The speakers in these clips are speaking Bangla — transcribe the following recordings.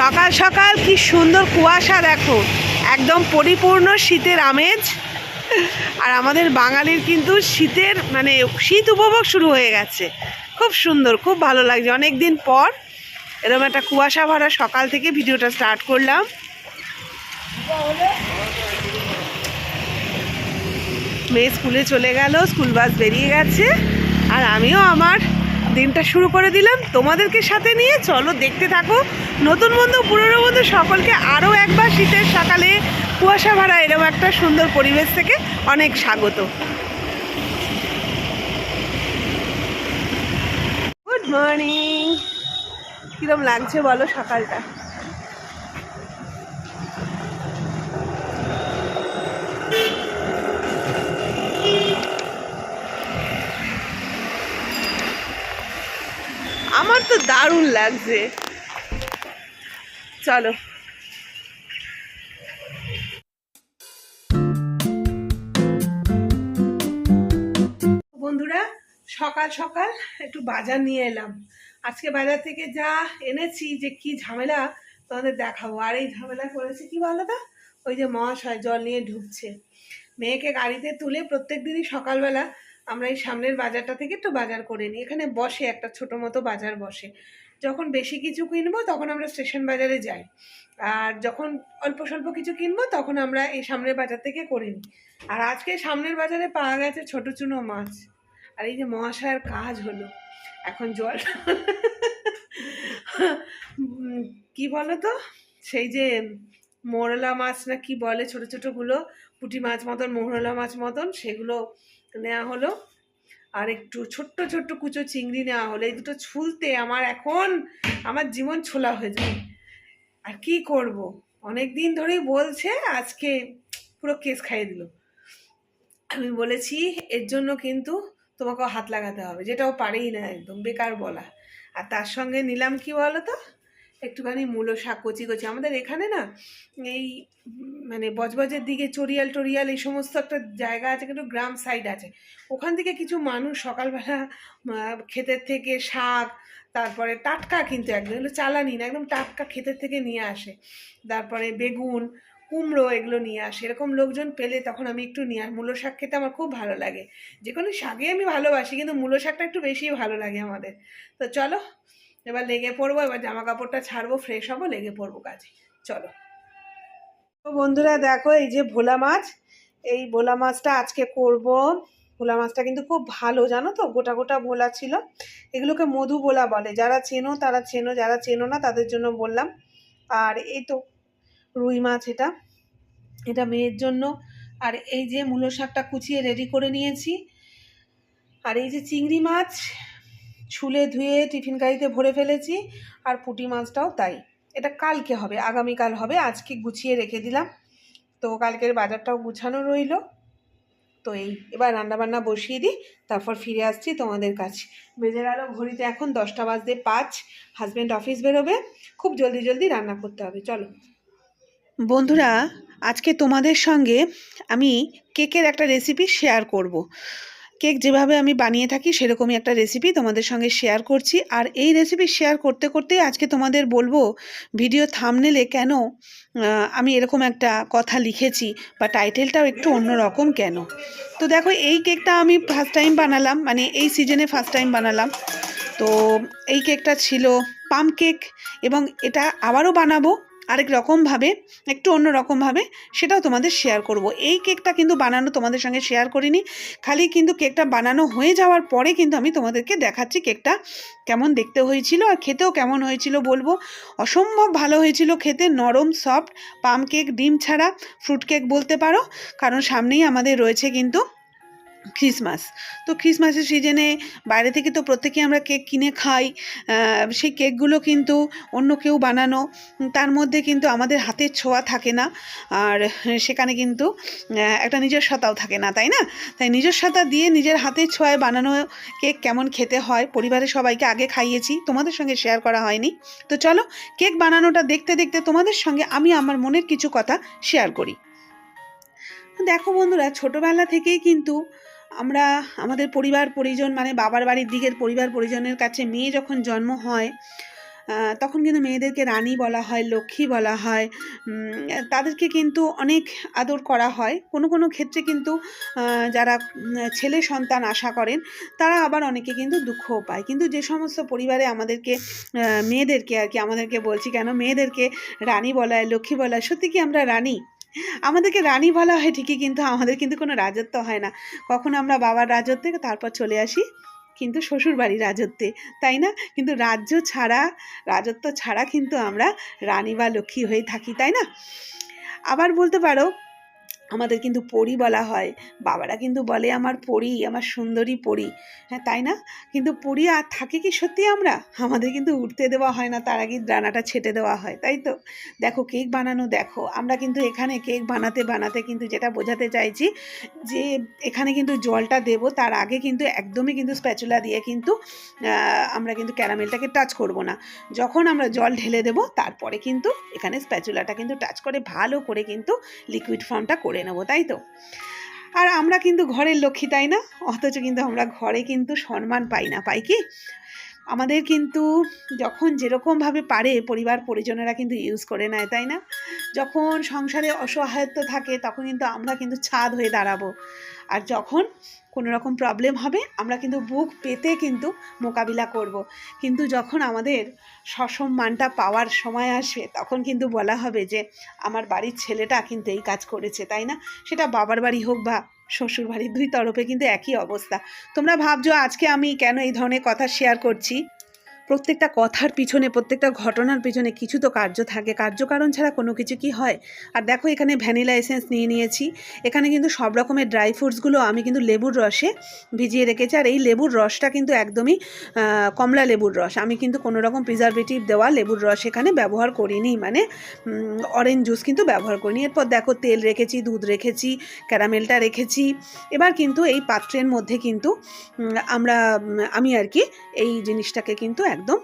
সকাল সকাল কি সুন্দর কুয়াশা দেখো। একদম পরিপূর্ণ শীতের আমেজ। আর আমাদের বাঙালির কিন্তু শীতের মানে শীত উপভোগ শুরু হয়ে গেছে। খুব সুন্দর, খুব ভালো লাগছে। অনেক দিন পর এরকম একটা কুয়াশা ভরা সকাল থেকে ভিডিওটা স্টার্ট করলাম। মেয়ে স্কুলে চলে গেল, স্কুল বাস বেরিয়ে গেছে। আর আমিও আমার দিনটা শুরু করে দিলাম। তোমাদেরকে সাথে নিয়ে চলো দেখতে থাকো। নতুন বন্ধু, পুরনো বন্ধু, সকলকে আরও একবার শীতের সকালে কুয়াশা ভাড়া এরকম একটা সুন্দর পরিবেশ থেকে অনেক স্বাগত। গুড মর্নিং কিরম লাগছে বলো সকালটা আমার তো দারুণ লাগছে। চলো। বন্ধুরা, সকাল সকাল একটু বাজার নিয়ে এলাম। আজকে বাজার থেকে যা এনেছি যে কি ঝামেলা, তোমাদের দেখাবো। আর এই ঝামেলা করেছে কি বলো তো ওই যে মহাশয় জল নিয়ে ঢুকছে। মেয়েকে গাড়িতে তুলে প্রত্যেক দিনই সকালবেলা আমরা এই সামনের বাজারটা থেকে একটু বাজার করে নিই। এখানে বসে একটা ছোটো মতো বাজার বসে। যখন বেশি কিছু কিনবো তখন আমরা স্টেশন বাজারে যাই। আর যখন অল্প স্বল্প কিছু কিনবো তখন আমরা এই সামনের বাজার থেকে করে নিই। আর আজকে সামনের বাজারে পাওয়া গেছে ছোটো চুনো মাছ। আর এই যে মহাশয়ের কাজ হলো। এখন জল কি বলো তো সেই যে মোরলা মাছ না কি বলে ছোট ছোটোগুলো? পুঁটি মাছ মতন, মোরলা মাছ মতন, সেগুলো নেওয়া হলো। আর একটু ছোট্ট ছোট্ট কুচো চিংড়ি নেওয়া হলো। এই দুটো ছুলতে আমার এখন আমার জীবন ছোলা হয়ে যায় আর কি করব? অনেক দিন ধরেই বলছে, আজকে পুরো কেস খাইয়ে দিল। আমি বলেছি, এর জন্য কিন্তু তোমাকে হাত লাগাতে হবে। যেটাও পারেই না একদম, বেকার বলা। আর তার সঙ্গে নিলাম কি বলো তো একটুখানি মূলো শাক, কচি কচি। আমাদের এখানে না এই মানে বজবজের দিকে চড়িয়াল টরিয়াল এই সমস্ত একটা জায়গা আছে, কিন্তু গ্রাম সাইড আছে। ওখান থেকে কিছু মানুষ সকালবেলা ক্ষেতের থেকে শাক, তারপরে টাটকা কিন্তু একদম এগুলো চালানি না, একদম টাটকা ক্ষেতের থেকে নিয়ে আসে। তারপরে বেগুন, কুমড়ো এগুলো নিয়ে আসে। এরকম লোকজন পেলে তখন আমি একটু নিয়ে আর মূলো শাক খেতে আমার খুব ভালো লাগে। যে কোনো শাকে আমি ভালোবাসি, কিন্তু মূলো শাকটা একটু বেশিই ভালো লাগে আমাদের। তো চলো এবার লেগে পড়ব, এবার জামা কাপড়টা ছাড়বো ফ্রেশ হব, লেগে পড়ব কাজে। চলো। তো বন্ধুরা দেখো, এই যে ভোলা মাছ, এই ভোলা মাছটা আজকে করব। ভোলা মাছটা কিন্তু খুব ভালো, জানো তো? গোটা গোটা ভোলা ছিল। এগুলোকে মধু ভোলা বলে। যারা চেনো, তারা চেনো, যারা চেনো না, তাদের জন্য বললাম। আর এই তো রুই মাছ এটা। এটা মেয়ের জন্য। আর এই যে মূলো শাকটা কুচিয়ে রেডি করে নিয়েছি। আর এই যে চিংড়ি মাছ ছুলে ধুয়ে টিফিন গাড়িতে ভরে ফেলেছি, আর পুঁটি মাছটাও তাই। এটা কালকে হবে, আগামীকাল হবে, আজকে গুছিয়ে রেখে দিলাম। তো কালকের বাজারটাও গুছানো রইল। তো এই, এবার রান্নাবান্না বসিয়ে দিই, তারপর ফিরে আসছি তোমাদের কাছে। বেজে গেল ঘড়িতে এখন দশটা বাজতে পাঁচ হাজব্যান্ড অফিস বেরোবে, খুব জলদি জলদি রান্না করতে হবে, চলো। বন্ধুরা, আজকে তোমাদের সঙ্গে আমি কেকের একটা রেসিপি শেয়ার করব। কেক যেভাবে আমি বানিয়ে থাকি, সেরকমই একটা রেসিপি তোমাদের সঙ্গে শেয়ার করছি। আর এই রেসিপি শেয়ার করতে করতেই আজকে তোমাদের বলব ভিডিও থামনেলে কেন আমি এরকম একটা কথা লিখেছি, বা টাইটেলটাও একটু অন্যরকম কেন? তো দেখো, এই কেকটা আমি ফার্স্ট টাইম বানালাম মানে এই সিজনে ফার্স্ট টাইম বানালাম। তো এই কেকটা ছিল পাম কেক, এবং এটা আবারও বানাবো। আরেক রকমভাবে একটু অন্য রকমভাবে সেটাও তোমাদের শেয়ার করব। এই কেকটা কিন্তু বানানো তোমাদের সঙ্গে শেয়ার করিনি। খালি কিন্তু কেকটা বানানো হয়ে যাওয়ার পরে কিন্তু আমি তোমাদেরকে দেখাচ্ছি কেকটা কেমন দেখতে হয়েছিল আর খেতেও কেমন হয়েছিল বলব। অসম্ভব ভালো হয়েছিল খেতে, নরম সফট পাম কেক ডিম ছাড়া ফ্রুট কেক বলতে পারো। কারণ সামনেই আমাদের রয়েছে কিন্তু ক্রিসমাস তো ক্রিসমাসের সিজনে বাইরে থেকে তো প্রত্যেকে আমরা কেক কিনে খাই। সেই কেকগুলো কিন্তু অন্য কেউ বানানো। তার মধ্যে কিন্তু আমাদের হাতের ছোঁয়া থাকে না। আর সেখানে কিন্তু একটা নিজস্বতাও থাকে না, তাই না? তাই নিজস্বতা দিয়ে নিজের হাতের ছোঁয়ায় বানানো কেক কেমন খেতে হয়, পরিবারের সবাইকে আগে খাইয়েছি, তোমাদের সঙ্গে শেয়ার করা হয়নি। তো চলো, কেক বানানোটা দেখতে দেখতে তোমাদের সঙ্গে আমি আমার মনের কিছু কথা শেয়ার করি। দেখো বন্ধুরা, ছোটোবেলা থেকেই কিন্তু আমরা, আমাদের পরিবার, পরিজন মানে বাবার বাড়ির দিকের পরিবার, পরিজনের কাছে মেয়ে যখন জন্ম হয় তখন কিন্তু মেয়েদেরকে রানী বলা হয়, লক্ষ্মী বলা হয় তাদেরকে কিন্তু অনেক আদর করা হয়। কোনো কোনো ক্ষেত্রে কিন্তু যারা ছেলে সন্তান আশা করেন, তারা আবার অনেকে কিন্তু দুঃখও পায়। কিন্তু যে সমস্ত পরিবারে আমাদেরকে মেয়েদেরকে আর কি, আমাদেরকে বলছি কেন, মেয়েদেরকে রানী বলা হয়, লক্ষ্মী বলা হয়, সত্যি কি আমরা রানী? আমাদেরকে রানী বলা হয় ঠিকই, কিন্তু আমাদের কিন্তু কোনো রাজত্ব হয় না। কখন আমরা বাবার রাজত্বে, তারপর চলে আসি কিন্তু শ্বশুর বাড়ির রাজত্বে, তাই না? কিন্তু রাজ্য ছাড়া, রাজত্ব ছাড়া কিন্তু আমরা রানী বা লক্ষ্মী হয়ে থাকি, তাই না? আবার বলতে পারো আমাদের কিন্তু পরি বলা হয়। বাবারা কিন্তু বলে, আমার পরি, আমার সুন্দরী পরি। হ্যাঁ তাই না? কিন্তু পরি আর থাকে কি সত্যি আমরা? আমাদের কিন্তু উঠতে দেওয়া হয় না, তার আগে ডানাটা ছেটে দেওয়া হয়, তাই তো? দেখো, কেক বানানো দেখো, আমরা কিন্তু এখানে কেক বানাতে বানাতে কিন্তু যেটা বোঝাতে চাইছি যে, এখানে কিন্তু জলটা দেব, তার আগে কিন্তু একদমই কিন্তু স্প্যাচুলা দিয়ে কিন্তু আমরা কিন্তু ক্যারামেলটাকে টাচ করব না। যখন আমরা জল ঢেলে দেব, তারপরে কিন্তু এখানে স্প্যাচুলাটা কিন্তু টাচ করে, ভালো করে কিন্তু লিকুইড ফর্মটা করে নেব, তাই তো? আর আমরা কিন্তু ঘরের লক্ষ্মী, তাই না? অথচ কিন্তু আমরা ঘরে কিন্তু সম্মান পাই না, পাই কি? আমাদের কিন্তু যখন যেরকমভাবে পারে পরিবার পরিজনেরা কিন্তু ইউজ করে নেয়, তাই না? যখন সংসারে অসহায়ত্ব থাকে, তখন কিন্তু আমরা কিন্তু ছাদ হয়ে দাঁড়াবো। আর যখন কোনো রকম প্রবলেম হবে, আমরা কিন্তু বুক পেতে কিন্তু মোকাবিলা করব। কিন্তু যখন আমাদের সসম্মানটা পাওয়ার সময় আসবে তখন কিন্তু বলা হবে যে, আমার বাড়ির ছেলেটা কিন্তু এই কাজ করেছে তাই না? সেটা বাবার বাড়ি হোক বা শ্বশুর বাড়ির দুই তরফে কিন্তু একই অবস্থা। তোমরা ভাবছ আজকে আমি কেন এই ধরনের কথা শেয়ার করছি? প্রত্যেকটা কথার পিছনে, প্রত্যেকটা ঘটনার পিছনে কিছু তো কার্য থাকে। কার্যকারণ ছাড়া কোনো কিছু কি হয়? আর দেখো এখানে ভ্যানিলা এসেন্স নিয়ে নিয়েছি। এখানে কিন্তু সব রকমের ড্রাই ফ্রুটসগুলো আমি কিন্তু লেবুর রসে ভিজিয়ে রেখেছি। আর এই লেবুর রসটা কিন্তু একদমই কমলা লেবুর রস। আমি কিন্তু কোনো রকম প্রিজারভেটিভ দেওয়া লেবুর রস এখানে ব্যবহার করিনি। মানে অরেঞ্জ জুস কিন্তু ব্যবহার করিনি। এরপর দেখো তেল রেখেছি, দুধ রেখেছি ক্যারামেলটা রেখেছি। এবার কিন্তু এই পাত্রের মধ্যে কিন্তু আমরা আমি আর কি এই জিনিসটাকে কিন্তু একদম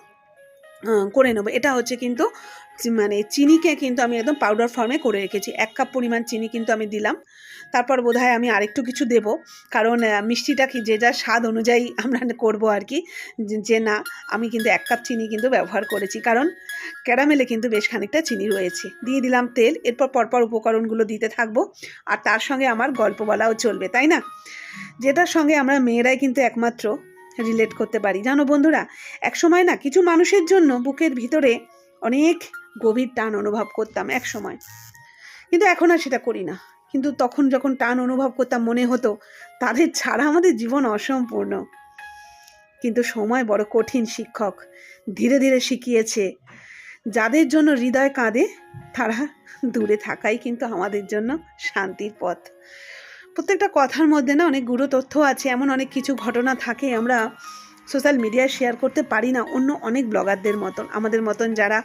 করে নেব। এটা হচ্ছে কিন্তু মানে চিনিকে কিন্তু আমি একদম পাউডার ফর্মে করে রেখেছি। এক কাপ পরিমাণ চিনি কিন্তু আমি দিলাম। তারপর বোধহয় আমি আরেকটু কিছু দেব। কারণ মিষ্টিটা কি যে যার স্বাদ অনুযায়ী আমরা করব আর কি, যে- যে না, আমি কিন্তু এক কাপ চিনি কিন্তু ব্যবহার করেছি। কারণ, ক্যারামেলে কিন্তু বেশ খানিকটা চিনি রয়েছে। দিয়ে দিলাম তেল, এরপর পরপর উপকরণগুলো দিতে থাকব। আর তার সঙ্গে আমার গল্প বলাও চলবে, তাই না? যেটার সঙ্গে আমরা মেয়েরাই কিন্তু একমাত্র রিলেট করতে পারি। জানো বন্ধুরা এক সময় না কিছু মানুষের জন্য বুকের ভিতরে অনেক গভীর টান অনুভব করতাম এক সময় কিন্তু এখন আর সেটা করি না। কিন্তু তখন যখন টান অনুভব করতাম মনে হতো, তাদের ছাড়া আমাদের জীবন অসম্পূর্ণ। কিন্তু সময় বড় কঠিন শিক্ষক, ধীরে ধীরে শিখিয়েছে, যাদের জন্য হৃদয় কাঁদে, তারা দূরে থাকাই কিন্তু আমাদের জন্য শান্তির পথ। প্রত্যেকটা কথার মধ্যে না অনেক গুরু তথ্য আছে, এমন অনেক কিছু ঘটনা থাকে আমরা সোশ্যাল মিডিয়ায় শেয়ার করতে পারি না, অন্য অনেক ব্লগারদের মতন। আমাদের মতন যারা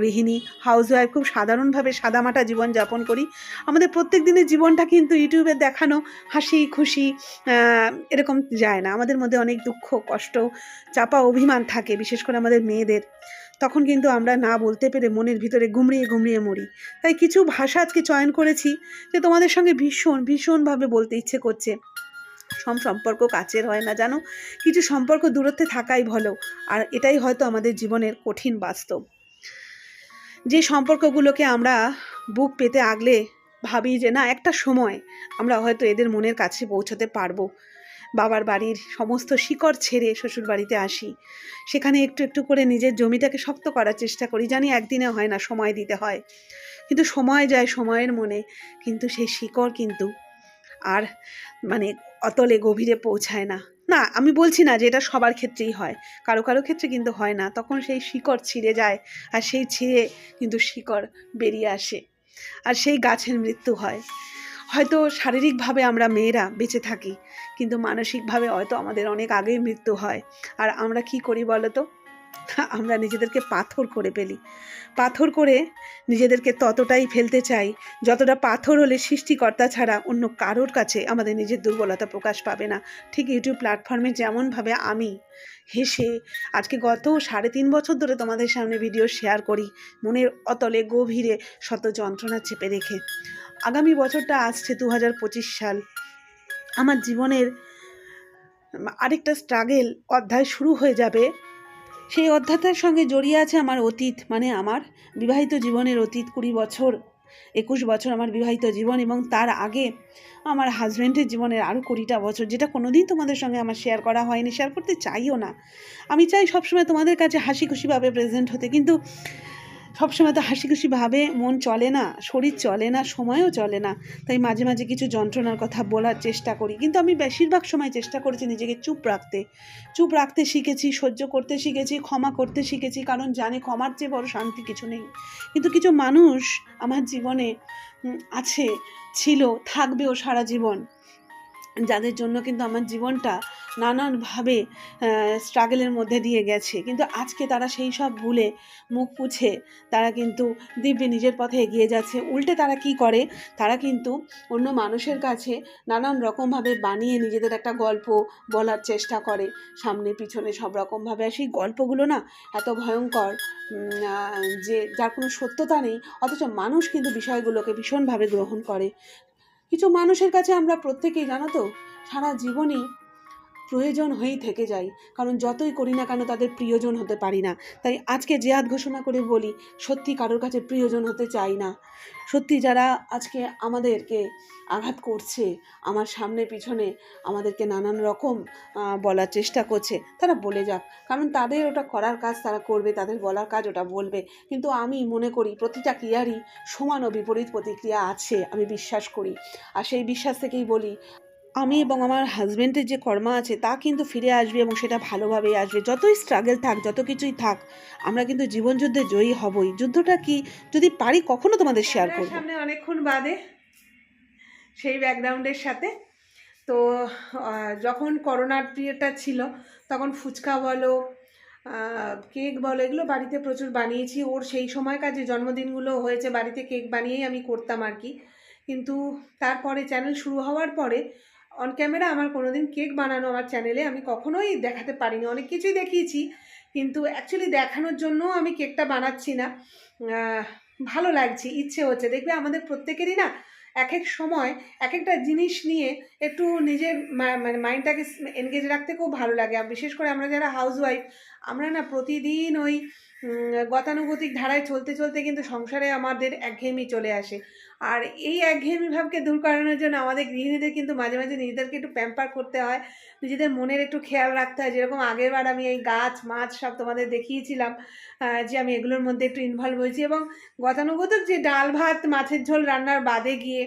গৃহিণী হাউসওয়াইফ খুব সাধারণভাবে সাদামাটা জীবনযাপন করি, আমাদের প্রত্যেক দিনের জীবনটা কিন্তু ইউটিউবে দেখানো হাসি, খুশি এরকম যায় না। আমাদের মধ্যে অনেক দুঃখ, কষ্ট, চাপা অভিমান থাকে, বিশেষ করে আমাদের মেয়েদের। তখন কিন্তু আমরা না বলতে পেরে মনের ভিতরে গুমড়িয়ে গুমড়িয়ে মরি। তাই কিছু ভাষা আজকে চয়ন করেছি যে তোমাদের সঙ্গে ভীষণ, ভীষণভাবে বলতে ইচ্ছে করছে। সব সম্পর্ক কাছের হয় না জানো? কিছু সম্পর্ক দূরত্বে থাকাই ভালো, আর এটাই হয়তো আমাদের জীবনের কঠিন বাস্তব। যে সম্পর্কগুলোকে আমরা বুক পেতে আগলে ভাবি যে না, একটা সময় আমরা হয়তো এদের মনের কাছে পৌঁছাতে পারব। বাবার বাড়ির সমস্ত শিকড় ছেড়ে শ্বশুর বাড়িতে আসি। সেখানে একটু একটু করে নিজের জমিটাকে শক্ত করার চেষ্টা করি, জানি একদিনে হয় না, সময় দিতে হয়। কিন্তু সময় যায় সময়ের মনে, কিন্তু সেই শিকড় কিন্তু আর মানে অতলে গভীরে পৌঁছায় না। না, আমি বলছি না যে এটা সবার ক্ষেত্রেই হয়, কারও কারও ক্ষেত্রে কিন্তু হয় না। তখন সেই শিকড় ছিঁড়ে যায় আর সেই ছিঁড়ে কিন্তু শিকড় বেরিয়ে আসে। আর সেই গাছের মৃত্যু হয়। হয়তো শারীরিকভাবে আমরা মেয়েরা বেঁচে থাকি, কিন্তু মানসিকভাবে হয়তো আমাদের অনেক আগেই মৃত্যু হয়। আর আমরা কি করি বলো তো আমরা নিজেদেরকে পাথর করে ফেলি। পাথর করে নিজেদেরকে ততটাই ফেলতে চাই, যতটা পাথর হলে সৃষ্টিকর্তা ছাড়া অন্য কারোর কাছে আমাদের নিজের দুর্বলতা প্রকাশ পাবে না। ঠিক ইউটিউব প্ল্যাটফর্মে যেমনভাবে আমি হেসে আজকে গত সাড়ে তিন বছর ধরে তোমাদের সামনে ভিডিও শেয়ার করি, মনের অতলে গভীরে শত যন্ত্রণা চেপে রেখে। আগামী বছরটা আসছে দু হাজার পঁচিশ সাল। আমার জীবনের আরেকটা স্ট্রাগেল অধ্যায় শুরু হয়ে যাবে। সেই অধ্যাত্মের সঙ্গে জড়িয়ে আছে আমার অতীত মানে আমার বিবাহিত জীবনের অতীত। কুড়ি বছর, একুশ বছর আমার বিবাহিত জীবন এবং তার আগে আমার হাজব্যান্ডের জীবনের আরও কুড়িটা বছর, যেটা কোনোদিন তোমাদের সঙ্গে আমার শেয়ার করা হয়নি শেয়ার করতে চাইও না। আমি চাই সবসময় তোমাদের কাছে হাসি খুশিভাবে প্রেজেন্ট হতে, কিন্তু সবসময় তো হাসি খুশিভাবে মন চলে না, শরীর চলে না, সময়ও চলে না। তাই মাঝে মাঝে কিছু যন্ত্রণার কথা বলার চেষ্টা করি। কিন্তু আমি বেশিরভাগ সময় চেষ্টা করেছি নিজেকে চুপ রাখতে। চুপ রাখতে শিখেছি, সহ্য করতে শিখেছি, ক্ষমা করতে শিখেছি, কারণ জানি ক্ষমার চেয়ে বড় শান্তি কিছু নেই। কিন্তু কিছু মানুষ আমার জীবনে আছে, ছিল, থাকবেও সারা জীবন। যাদের জন্য কিন্তু আমার জীবনটা নানানভাবে স্ট্রাগলের মধ্যে দিয়ে গেছে। কিন্তু আজকে তারা সেই সব ভুলে মুখ পুছে তারা কিন্তু দিব্যি নিজের পথে এগিয়ে যাচ্ছে। উল্টে তারা কি করে? তারা কিন্তু অন্য মানুষের কাছে নানান রকমভাবে বানিয়ে নিজেদের একটা গল্প বলার চেষ্টা করে। সামনে, পিছনে সব রকমভাবে। আর সেই গল্পগুলো না এত ভয়ঙ্কর যে যার কোনো সত্যতা নেই। অথচ মানুষ কিন্তু বিষয়গুলোকে ভীষণভাবে গ্রহণ করে। কিছু মানুষের কাছে আমরা প্রত্যেকেই, জানো তো, সারা জীবনই প্রয়োজন হয়েই থেকে যাই কারণ যতই করি না কেন তাদের প্রিয়জন হতে পারি না। তাই আজকে জেহাদ ঘোষণা করে বলি, সত্যি কারোর কাছে প্রিয়জন হতে চাই না। সত্যি যারা আজকে আমাদেরকে আঘাত করছে, আমার সামনে পিছনে আমাদেরকে নানান রকম বলার চেষ্টা করছে, তারা বলে যাক। কারণ তাদের ওটা করার কাজ তারা করবে, তাদের বলার কাজ ওটা বলবে। কিন্তু আমি মনে করি প্রতিটা ক্রিয়ারই সমান ও বিপরীত প্রতিক্রিয়া আছে, আমি বিশ্বাস করি। আর সেই বিশ্বাস থেকেই বলি আমি এবং আমার হাজব্যান্ডের যে কর্মা আছে তা কিন্তু ফিরে আসবে এবং সেটা ভালোভাবেই আসবে। যতই স্ট্রাগল থাক যত কিছুই থাক আমরা কিন্তু জীবন যুদ্ধে জয়ী হবই। যুদ্ধটা কি? যদি পারি কখনো তোমাদের শেয়ার করব। সামনে অনেকক্ষণ বাদে সেই ব্যাকগ্রাউন্ডের সাথে। তো যখন করোনার পিরিয়ডটা ছিল তখন ফুচকা বলো কেক বলো এগুলো বাড়িতে প্রচুর বানিয়েছি। ওর সেই সময়কার যে জন্মদিনগুলো হয়েছে বাড়িতে কেক বানিয়েই আমি করতাম আর কি। কিন্তু তারপরে চ্যানেল শুরু হওয়ার পরে অন ক্যামেরা আমার কোনোদিন কেক বানানো আমার চ্যানেলে আমি কখনোই দেখাতে পারিনি। অনেক কিছুই দেখিয়েছি, কিন্তু অ্যাকচুয়ালি দেখানোর জন্য আমি কেকটা বানাচ্ছি না। ভালো লাগছে, ইচ্ছে হচ্ছে। দেখবে আমাদের প্রত্যেকেরই না এক এক সময় এক একটা জিনিস নিয়ে একটু নিজের মানে মাইন্ডটাকে এনগেজ রাখতে খুব ভালো লাগে। বিশেষ করে আমরা যারা হাউসওয়াইফ আমরা না প্রতিদিন ওই গতানুগতিক ধারায় চলতে চলতে কিন্তু সংসারে আমাদের একঘেয়েমি চলে আসে। আর এই একঘেয়েমি ভাবকে দূর করানোর জন্য আমাদের গৃহিণীদের কিন্তু মাঝে মাঝে নিজেদেরকে একটু প্যাম্পার করতে হয়, নিজেদের মনের একটু খেয়াল রাখতে হয়। যেরকম আগেরবার আমি এই গাছ, মাছ সব তোমাদের দেখিয়েছিলাম যে আমি এগুলোর মধ্যে একটু ইনভলভ হয়েছি এবং গতানুগতিক যে ডাল ভাত, মাছের ঝোল রান্নার বাদে গিয়ে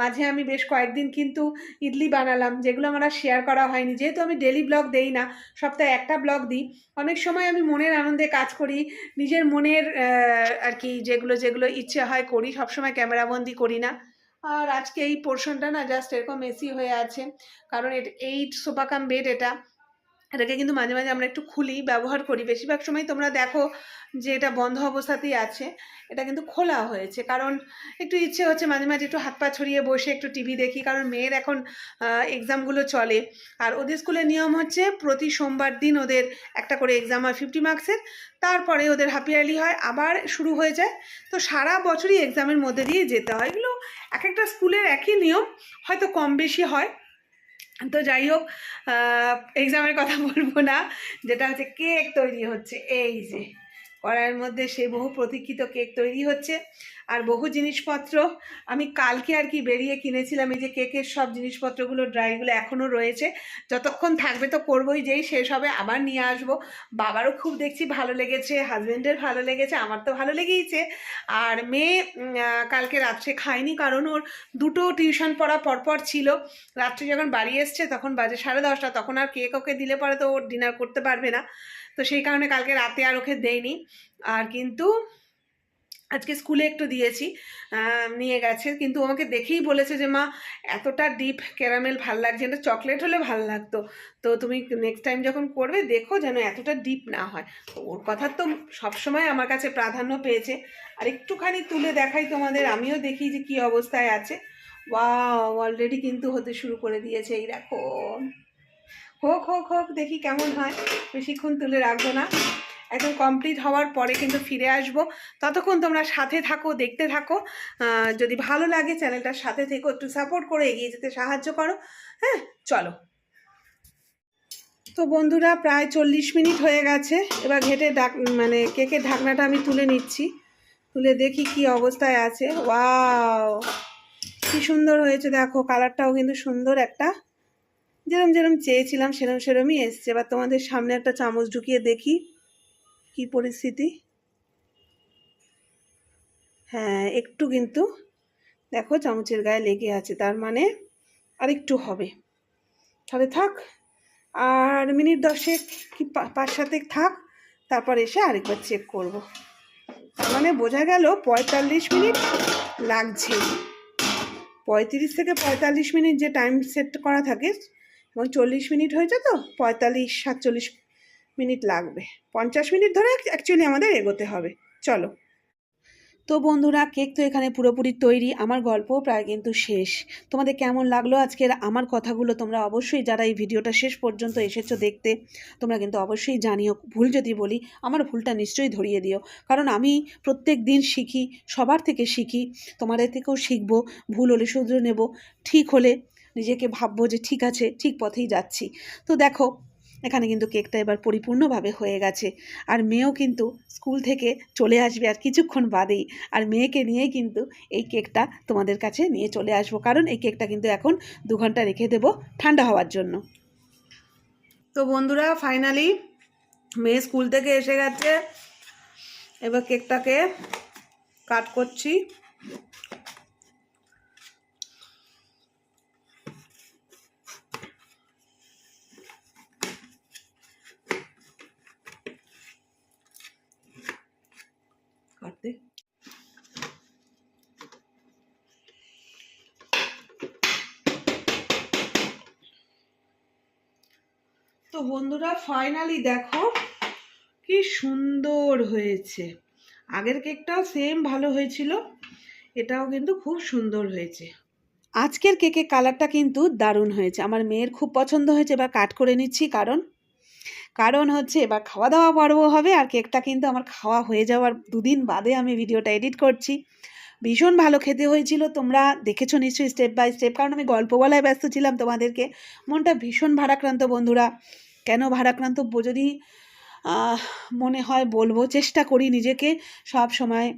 মাঝে আমি বেশ কয়েকদিন কিন্তু ইডলি বানালাম, যেগুলো আমার শেয়ার করা হয়নি। যেহেতু আমি ডেলি ব্লগ দেই না, সপ্তাহে একটা ব্লগ দিই অনেক সময় আমি মনের আনন্দে কাজ করি, নিজের মনের আর কি যেগুলো যেগুলো ইচ্ছে হয় করি, সবসময় ক্যামেরাবন্দি করি না। আর আজকে এই পোর্শনটা না জাস্ট এরকম এসি হয়ে আছে। কারণ এই সোফা কাম বেড এটা এটাকে কিন্তু মাঝে মাঝে আমরা একটু খুলি, ব্যবহার করি। বেশিরভাগ সময় তোমরা দেখো যে এটা বন্ধ অবস্থাতেই আছে। এটা কিন্তু খোলা হয়েছে। কারণ একটু ইচ্ছে হচ্ছে মাঝে মাঝে একটু হাত পা ছড়িয়ে বসে একটু টিভি দেখি। কারণ মেয়ের এখন এক্সামগুলো চলে। আর ওদের স্কুলের নিয়ম হচ্ছে প্রতি সোমবার দিন ওদের একটা করে এক্সাম হয় ফিফটি মার্কসের তারপরে ওদের হাফ ইয়ারলি হয়। আবার শুরু হয়ে যায়। তো সারা বছরই এক্সামের মধ্যে দিয়ে যেতে হয়। এগুলো এক একটা স্কুলের একই নিয়ম। হয়তো কম বেশি হয়। তো যাই হোক এক্সামের কথা বলব না যেটা হচ্ছে কেক তৈরি হচ্ছে এই যে। কড়াইয়ের মধ্যে সেই বহু প্রতীক্ষিত কেক তৈরি হচ্ছে। আর বহু জিনিসপত্র আমি কালকে আর কি বেরিয়ে কিনেছিলাম, এই যে কেকের সব জিনিসপত্রগুলো, ড্রাইগুলো এখনও রয়েছে। যতক্ষণ থাকবে তো করবোই যেই, শেষ হবে আবার নিয়ে আসব। বাবারও খুব দেখছি ভালো লেগেছে হাজব্যান্ডের ভালো লেগেছে, আমার তো ভালো লেগেইছে। আর মেয়ে কালকে রাত্রে খায়নি কারণ ওর দুটো টিউশন পড়া পরপর ছিল। রাত্রে যখন বাড়ি এসছে তখন বাজে সাড়ে দশটা, তখন আর কেক ওকে দিলে পরে তো ওর ডিনার করতে পারবে না। তো সেই কারণে কালকে রাতে আর ওকে দেয়নি আর কিন্তু আজকে স্কুলে একটু দিয়েছি নিয়ে গেছে। কিন্তু আমাকে দেখেই বলেছে যে, মা, এতটা ডিপ ক্যারামেল ভালো লাগছে এটা চকলেট হলে ভালো লাগতো। তো তুমি নেক্সট টাইম যখন করবে, দেখো যেন এতটা ডিপ না হয়। তো ওর কথা তো সবসময় আমার কাছে প্রাধান্য পেয়েছে। আর একটুখানি তুলে দেখাই তোমাদের, আমিও দেখি যে কি অবস্থায় আছে। ওয়াও অলরেডি কিন্তু হতে শুরু করে দিয়েছে, এই দেখো। হোক হোক হোক, দেখি কেমন হয়। বেশিক্ষণ তুলে রাখব না। একদম কমপ্লিট হওয়ার পরে কিন্তু ফিরে আসব। ততক্ষণ তোমরা সাথে থাকো, দেখতে থাকো। যদি ভালো লাগে চ্যানেলটার সাথে থেকো, একটু সাপোর্ট করে এগিয়ে যেতে সাহায্য করো। হ্যাঁ চলো। তো বন্ধুরা, প্রায় চল্লিশ মিনিট হয়ে গেছে। এবার ঘেটে ডাক মানে কেকের ঢাকনাটা আমি তুলে নিচ্ছি। তুলে দেখি কি অবস্থায় আছে। ওয়াও! কি সুন্দর হয়েছে, দেখো। কালারটাও কিন্তু সুন্দর একটা। যেরম যেরম চেয়েছিলাম, সেরম সেরমই এসছে। এবার তোমাদের সামনে একটা চামচ ঢুকিয়ে দেখি কি পরিস্থিতি। হ্যাঁ একটু কিন্তু দেখো চামচের গায়ে লেগে আছে, তার মানে আর একটু হবে। তাহলে থাক, আর মিনিট দশেক কি পাঁচ সাতেক থাক, তারপর এসে আরেকবার চেক করব। তার মানে বোঝা গেল পঁয়তাল্লিশ মিনিট লাগছে। পঁয়ত্রিশ থেকে পঁয়তাল্লিশ মিনিট যে টাইম সেট করা থাকে এবং চল্লিশ মিনিট হয়েছে তো, পঁয়তাল্লিশ, সাতচল্লিশ মিনিট লাগবে। পঞ্চাশ মিনিট ধরে অ্যাকচুয়ালি আমাদের এগোতে হবে। চলো। তো বন্ধুরা, কেক তো এখানে পুরোপুরি তৈরি, আমার গল্পও প্রায় কিন্তু শেষ। তোমাদের কেমন লাগল আজকের আমার কথাগুলো তোমরা অবশ্যই যারা এই ভিডিওটা শেষ পর্যন্ত এসেছ দেখতে, তোমরা কিন্তু অবশ্যই জানিও। ভুল যদি বলি, আমার ভুলটা নিশ্চয়ই ধরিয়ে দিও। কারণ আমি প্রত্যেক দিন শিখি, সবার থেকে শিখি, তোমাদের থেকেও শিখব, ভুল হলে শুধরে নেব। ঠিক হলে নিজেকে ভাববো যে ঠিক আছে, ঠিক পথেই যাচ্ছি। তো দেখো, এখানে কিন্তু কেকটা এবার পরিপূর্ণভাবে হয়ে গেছে। আর মেয়েও কিন্তু স্কুল থেকে চলে আসবে আর কিছুক্ষণ বাদেই। আর মেয়েকে নিয়েই কিন্তু এই কেকটা তোমাদের কাছে নিয়ে চলে আসব। কারণ এই কেকটা কিন্তু এখন দু ঘণ্টা রেখে দেবো ঠান্ডা হওয়ার জন্য। তো বন্ধুরা, ফাইনালি মেয়ে স্কুল থেকে এসে গেছে। এবার কেকটাকে কাট করছি। কাটতে তো বন্ধুরা ফাইনালি দেখো কি সুন্দর হয়েছে। আগের কেকটাও সেম ভালো হয়েছিল, এটাও কিন্তু খুব সুন্দর হয়েছে। আজকের কেকের কালারটা কিন্তু দারুণ হয়েছে। আমার মেয়ের খুব পছন্দ হয়েছে, এবার কাট করে নিচ্ছি, কারণ কারণ হচ্ছে এবার খাওয়া দাওয়া পর্ব হবে আর কেকটা কিন্তু আমার খাওয়া হয়ে যাওয়ার দুদিন বাদে আমি ভিডিওটা এডিট করছি। ভীষণ ভালো খেতে হয়েছিল, তোমরা দেখেছ নিশ্চয়ই স্টেপ বাই স্টেপ কারণ আমি গল্প বলায় ব্যস্ত ছিলাম তোমাদেরকে। মনটা ভীষণ ভারাক্রান্ত বন্ধুরা, কেন ভারাক্রান্ত যদি মনে হয় বলব, চেষ্টা করি নিজেকে সব সময়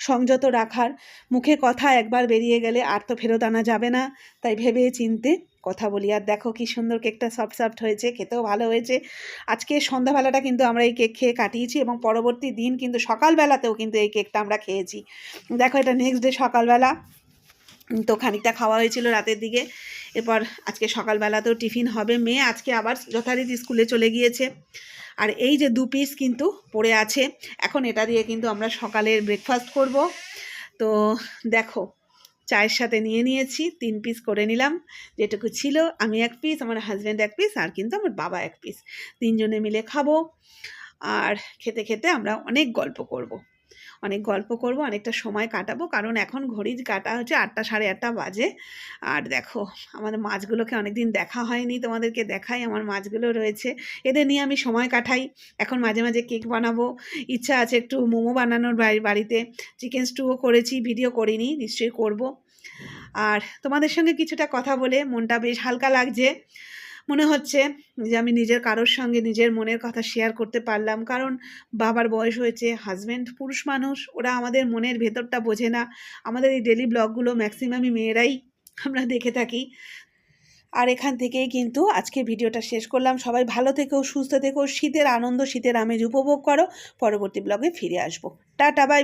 সংযত রাখার। মুখে কথা একবার বেরিয়ে গেলে আর তো ফেরত আনা যাবে না, তাই ভেবে চিনতে কথা বলি, আর দেখো কি সুন্দর কেকটা সফট সফট হয়েছে, খেতেও ভালো হয়েছে। আজকে সন্ধ্যাবেলাটা কিন্তু আমরা এই কেক খেয়ে কাটিয়েছি এবং পরবর্তী দিন কিন্তু সকালবেলাতেও কিন্তু এই কেকটা আমরা খেয়েছি। দেখো এটা নেক্সট ডে সকালবেলা। তো খানিকটা খাওয়া হয়েছিল রাতের দিকে। এরপর আজকে সকালবেলাতেও টিফিন হবে। মেয়ে আজকে আবার যথারীতি স্কুলে চলে গিয়েছে। আর এই যে দু পিস কিন্তু পড়ে আছে। এখন এটা দিয়ে কিন্তু আমরা সকালের ব্রেকফাস্ট করব। তো দেখো চায়ের সাথে নিয়ে নিয়েছি, তিন পিস করে নিলাম। যেটুকু ছিল, আমি এক পিস আমার হাজব্যান্ড এক পিস আর কিন্তু আমার বাবা এক পিস তিনজনে মিলে খাব। আর খেতে খেতে আমরা অনেক গল্প করব। অনেক গল্প করব, অনেকটা সময় কাটাবো। কারণ এখন ঘড়ির কাটা হচ্ছে আটটা, সাড়ে আটটা বাজে। আর দেখো আমাদের মাছগুলোকে অনেকদিন দেখা হয়নি, তোমাদেরকে দেখাই। আমার মাছগুলো রয়েছে। এদের নিয়ে আমি সময় কাটাই। এখন মাঝে মাঝে কেক বানাবো। ইচ্ছা আছে একটু মোমো বানানোর বাড়িতে। চিকেন স্টুও করেছি, ভিডিও করিনি, নিশ্চয়ই করব। আর তোমাদের সঙ্গে কিছুটা কথা বলে মনটা বেশ হালকা লাগছে। মনে হচ্ছে যে আমি নিজের কারোর সঙ্গে নিজের মনের কথা শেয়ার করতে পারলাম। কারণ বাবার বয়স হয়েছে হাজব্যান্ড পুরুষ মানুষ, ওরা আমাদের মনের ভেতরটা বোঝে না। আমাদের এই ডেলি ব্লগগুলো ম্যাক্সিমামই মেয়েরাই আমরা দেখে থাকি। আর এখান থেকেই কিন্তু আজকে ভিডিওটা শেষ করলাম। সবাই ভালো থেকেও সুস্থ থেকেও শীতের আনন্দ, শীতের আমেজ উপভোগ করো। পরবর্তী ব্লগে ফিরে আসব। Tata bye